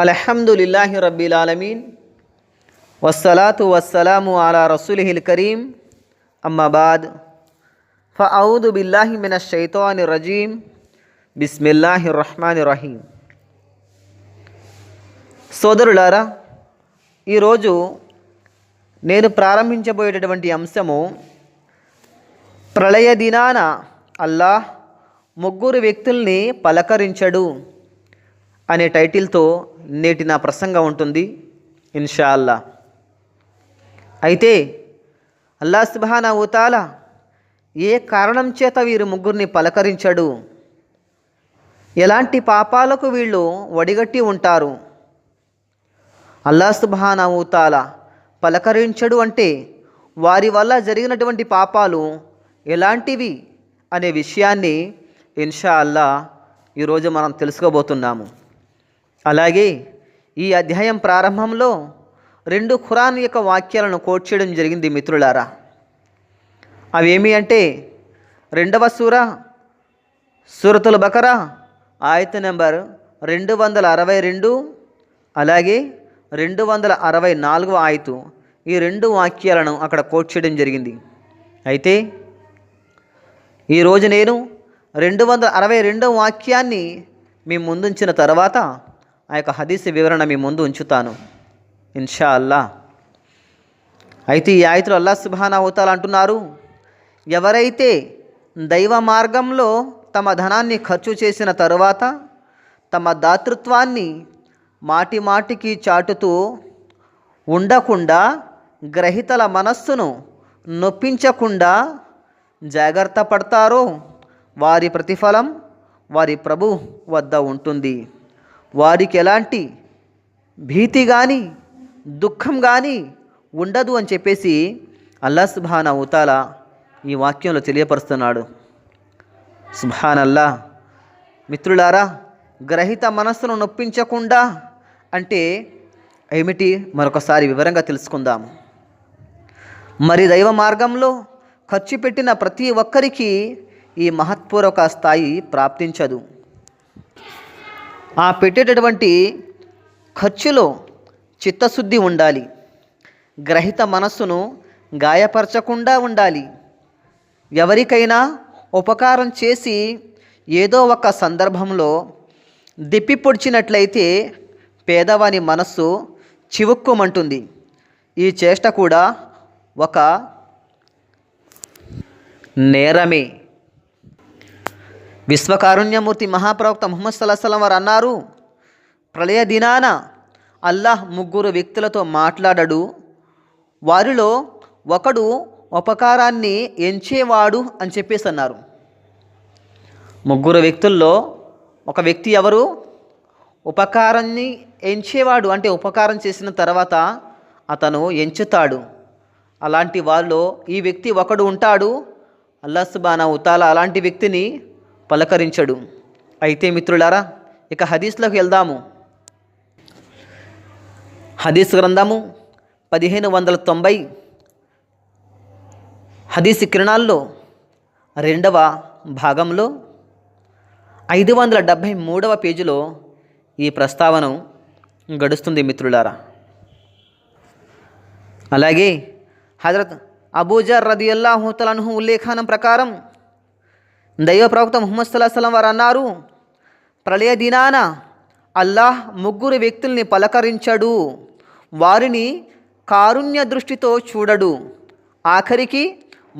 అల్హమ్దులిల్లాహి రబ్బిల్ ఆలమీన్. వస్సలాతు వస్సలాము అలా రసూలిహిల్ కరీం. అమ్మబాద్ ఫౌదు బిల్లాహి మిన షైతోని రజీం. బిస్మిల్లాహి రహ్మాని రహీం. సోదరులారా ఈరోజు నేను ప్రారంభించబోయేటటువంటి అంశము ప్రళయ దినాన అల్లాహ్ ముగ్గురు వ్యక్తుల్ని పలకరించడు. అనే టైటిల్తో నేటి నా ప్రసంగం ఉంటుంది ఇన్షా అల్లా అయితే అల్లా సుబానా ఊతాల ఏ కారణం చేత వీరు ముగ్గురిని పలకరించడు? ఎలాంటి పాపాలకు వీళ్ళు వడిగట్టి ఉంటారు? అల్లా సుబానా ఊతాల పలకరించడు అంటే వారి వల్ల జరిగినటువంటి పాపాలు ఎలాంటివి అనే విషయాన్ని ఇన్షా అల్లా ఈరోజు మనం తెలుసుకోబోతున్నాము. అలాగే ఈ అధ్యాయం ప్రారంభంలో రెండు ఖురాన్ యొక్క వాక్యాలను కోట్ చేయడం జరిగింది మిత్రులారా. అవేమి అంటే రెండవ సూర సూరతుల్ బకరా ఆయత నెంబర్ రెండు వందల అరవై రెండు అలాగే రెండు వందల అరవై నాలుగవ ఆయతు. ఈ రెండు వాక్యాలను అక్కడ కోట్ చేయడం జరిగింది. అయితే ఈరోజు నేను రెండు వందల అరవై రెండవ వాక్యాన్ని మీ ముందుంచిన తర్వాత ఆ యొక్క హదీస్ వివరణ మీ ముందు ఉంచుతాను. ఇన్షా అల్లా అయితే ఈ ఆయతులు అల్లా సుబానా అవుతాలు అంటున్నారు ఎవరైతే దైవ మార్గంలో తమ ధనాన్ని ఖర్చు చేసిన తరువాత తమ దాతృత్వాన్ని మాటి మాటికి చాటుతూ ఉండకుండా గ్రహితల మనస్సును నొప్పించకుండా జాగ్రత్త పడతారో వారి ప్రతిఫలం వారి ప్రభు వద్ద ఉంటుంది. వారికి ఎలాంటి భీతి కానీ దుఃఖం కానీ ఉండదు అని చెప్పేసి అల్లా సుబాన ఉతాల ఈ వాక్యంలో తెలియపరుస్తున్నాడు. సుభాన్ అల్లా మిత్రులారా గ్రహిత మనస్సును నొప్పించకుండా అంటే ఏమిటి? మరొకసారి వివరంగా తెలుసుకుందాము. మరి దైవ మార్గంలో ఖర్చు పెట్టిన ప్రతి ఒక్కరికి ఈ మహత్పూర్వక స్థాయి ప్రాప్తించదు. ఆ పెట్టేటటువంటి ఖర్చులో చిత్తశుద్ధి ఉండాలి. గ్రహిత మనస్సును గాయపరచకుండా ఉండాలి. ఎవరికైనా ఉపకారం చేసి ఏదో ఒక సందర్భంలో దిప్పి పొడిచినట్లయితే పేదవాని మనస్సు చివుక్కుమంటుంది. ఈ చేష్ట కూడా ఒక నేరమే. విశ్వకారుణ్యమూర్తి మహాప్రవక్త ముహమ్మద్ సల్లాహం వారు అన్నారు ప్రళయ దినాన అల్లాహ్ ముగ్గురు వ్యక్తులతో మాట్లాడడు. వారిలో ఒకడు ఉపకారాన్ని ఎంచేవాడు అని చెప్పేసి అన్నారు. ముగ్గురు వ్యక్తుల్లో ఒక వ్యక్తి ఎవరు? ఉపకారాన్ని ఎంచేవాడు అంటే ఉపకారం చేసిన తర్వాత అతను ఎంచుతాడు. అలాంటి వాళ్ళలో ఈ వ్యక్తి ఒకడు ఉంటాడు. అల్లా సుబానా ఉతాల అలాంటి వ్యక్తిని పలకరించడు. అయితే మిత్రులారా ఇక హదీస్లోకి వెళ్దాము. హదీస్ గ్రంథము పదిహేను వందల తొంభై హదీస్ కిరణాల్లో రెండవ భాగంలో ఐదు వందల డెబ్భై మూడవ పేజీలో ఈ ప్రస్తావన గడుస్తుంది మిత్రులారా. అలాగే హజరత్ అబూజర్ రదియల్లాహు తలన్హు ఉల్లేఖనం ప్రకారం దైవ ప్రవక్త ముహమ్మద్ సల్లాహం వారు అన్నారు ప్రళయ దినాన అల్లాహ్ ముగ్గురు వ్యక్తుల్ని పలకరించడు వారిని కారుణ్య దృష్టితో చూడడు ఆఖరికి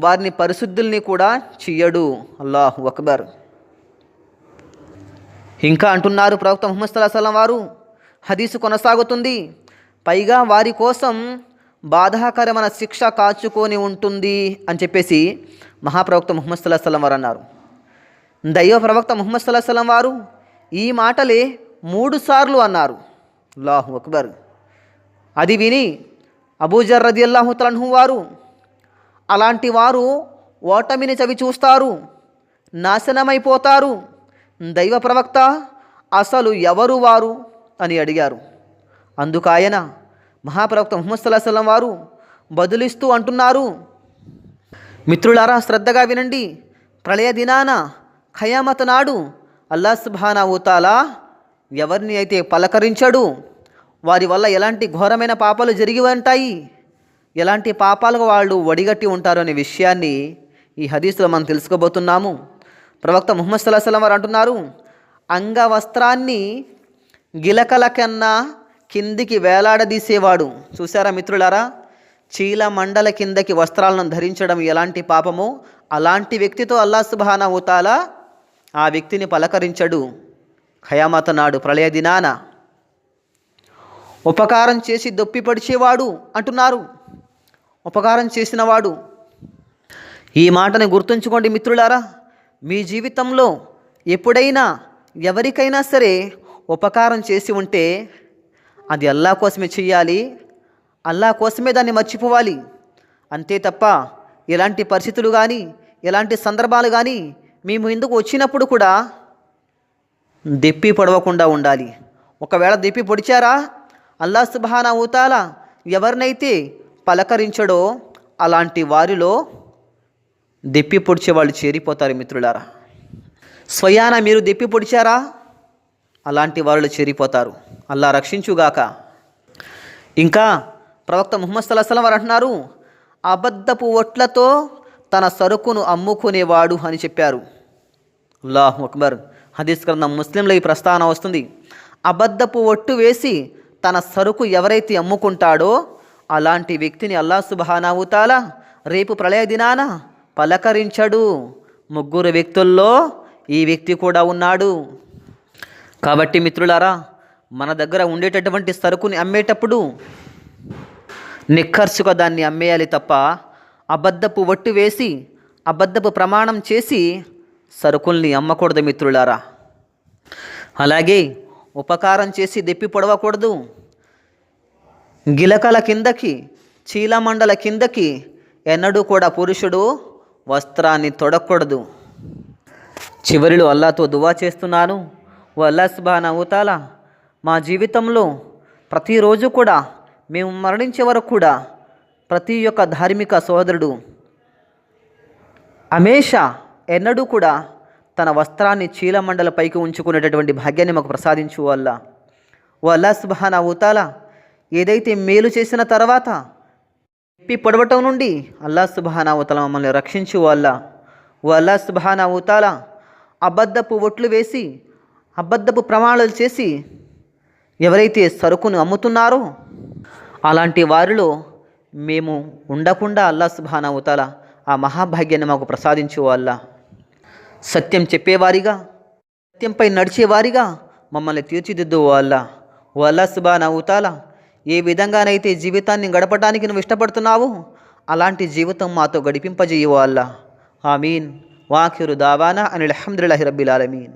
వారిని పరిశుద్ధుల్ని కూడా చెయ్యడు అల్లాహ్ అక్బర్. ఇంకా అంటున్నారు ప్రవక్త ముహమ్మద్ సల్లాహం వారు హదీసు కొనసాగుతుంది పైగా వారి కోసం బాధాకరమైన శిక్ష కాచుకొని ఉంటుంది అని చెప్పేసి మహాప్రవక్త ముహమ్మద్ సల్లాహం వారు అన్నారు. దైవ ప్రవక్త ముహమ్మద్ సల్లాహం వారు ఈ మాటలే మూడు సార్లు అన్నారు. లాహు అక్బర్. అది విని అబూజర్ రది అల్లాహు తలహు వారు అలాంటి వారు ఓటమిని చవి చూస్తారు నాశనమైపోతారు. దైవ ప్రవక్త అసలు ఎవరు వారు అని అడిగారు. అందుకు ఆయన మహాప్రవక్త ముహమ్మద్ సల్లాహం వారు బదులిస్తూ అంటున్నారు మిత్రులారా శ్రద్ధగా వినండి ప్రళయ దినాన ఖయామత నాడు అల్లా సుబ్హానా ఊతాలా ఎవరిని అయితే పలకరించడు వారి వల్ల ఎలాంటి ఘోరమైన పాపాలు జరిగి ఉంటాయి ఎలాంటి పాపాలకు వాళ్ళు వడిగట్టి ఉంటారు అనే విషయాన్ని ఈ హదీసులో మనం తెలుసుకోబోతున్నాము. ప్రవక్త ముహమ్మద్ సల్లాహం వారు అంటున్నారు అంగవస్త్రాన్ని గిలకల కన్నా కిందికి వేలాడదీసేవాడు. చూసారా మిత్రులారా? చీల మండల కిందకి వస్త్రాలను ధరించడం ఎలాంటి పాపమో అలాంటి వ్యక్తితో అల్లా సుబానా ఊతాలా ఆ వ్యక్తిని పలకరించడు. ఖయామత నాడు ప్రళయ దినాన ఉపకారం చేసి దొప్పిపడిచేవాడు అంటున్నారు. ఉపకారం చేసినవాడు. ఈ మాటని గుర్తుంచుకోండి మిత్రులారా మీ జీవితంలో ఎప్పుడైనా ఎవరికైనా సరే ఉపకారం చేసి ఉంటే అది అల్లా కోసమే చెయ్యాలి అల్లా కోసమే దాన్ని మర్చిపోవాలి. అంతే తప్ప ఎలాంటి పరిస్థితులు కానీ ఎలాంటి సందర్భాలు కానీ మేము ఇందుకు వచ్చినప్పుడు కూడా దెప్పి పడవకుండా ఉండాలి. ఒకవేళ దెప్పి పొడిచారా? అల్లా సుబహానా ఊతాల ఎవరినైతే పలకరించడో అలాంటి వారిలో దెప్పి పొడిచే వాళ్ళు చేరిపోతారు మిత్రులారా. స్వయాన మీరు దెప్పి పొడిచారా? అలాంటి వారిలో చేరిపోతారు. అల్లా రక్షించుగాక. ఇంకా ప్రవక్త ముహమ్మద్ సల్లాహం వారు అంటున్నారు అబద్ధపు ఒట్లతో తన సరుకును అమ్ముకునేవాడు అని చెప్పారు. అల్లాహ్ అక్బర్. హదీస్ గ్రంథం ముస్లింలో ఈ ప్రస్తావన వస్తుంది. అబద్ధపు ఒట్టు వేసి తన సరుకు ఎవరైతే అమ్ముకుంటాడో అలాంటి వ్యక్తిని అల్లా సుబహానావుతాలా రేపు ప్రళయ దినాన పలకరించడు. ముగ్గురు వ్యక్తుల్లో ఈ వ్యక్తి కూడా ఉన్నాడు. కాబట్టి మిత్రులారా మన దగ్గర ఉండేటటువంటి సరుకుని అమ్మేటప్పుడు నిక్కర్సుగా దాన్ని అమ్మేయాలి తప్ప అబద్ధపు ఒట్టు వేసి అబద్ధపు ప్రమాణం చేసి సరుకుల్ని అమ్మకూడదు మిత్రులారా. అలాగే ఉపకారం చేసి దెప్పి పొడవకూడదు. గిలకల కిందకి చీలమండల కిందకి ఎన్నడూ కూడా పురుషుడు వస్త్రాన్ని తొడకూడదు చివరిలో అల్లాతో దువా చేస్తున్నాను. ఓ అల్లా సుబాన ఊతాల మా జీవితంలో ప్రతిరోజు కూడా మేము మరణించే వరకు కూడా ప్రతి ఒక్క ధార్మిక సోదరుడు అమేష ఎన్నడూ కూడా తన వస్త్రాన్ని చీలమండల పైకి ఉంచుకునేటటువంటి భాగ్యాన్ని మాకు ప్రసాదించు వల్ల వల్ల అల్లా ఊతాల ఏదైతే మేలు చేసిన తర్వాత తిప్పి పొడవటం నుండి అల్లా సుబహానా ఊతల మమ్మల్ని రక్షించు వల్ల వల్లా సుబహానా ఊతాల అబద్ధపు ఒట్లు వేసి అబద్ధపు ప్రమాణాలు చేసి ఎవరైతే సరుకును అమ్ముతున్నారో అలాంటి వారిలో మేము ఉండకుండా అల్లా సుబహానా ఆ మహాభాగ్యాన్ని మాకు ప్రసాదించు వల్ల సత్యం చెప్పేవారిగా సత్యంపై నడిచేవారిగా మమ్మల్ని తీర్చిదిద్దు వాళ్ళ ఓ అల్లా సుబానా ఏ విధంగానైతే జీవితాన్ని గడపడానికి నువ్వు ఇష్టపడుతున్నావు అలాంటి జీవితం మాతో గడిపింపజేయు వాళ్ళ ఆమీన్. వాఖిరు దావానా అని అహమ్దుల్లాహి రబ్బిల్ ఆలమీన్.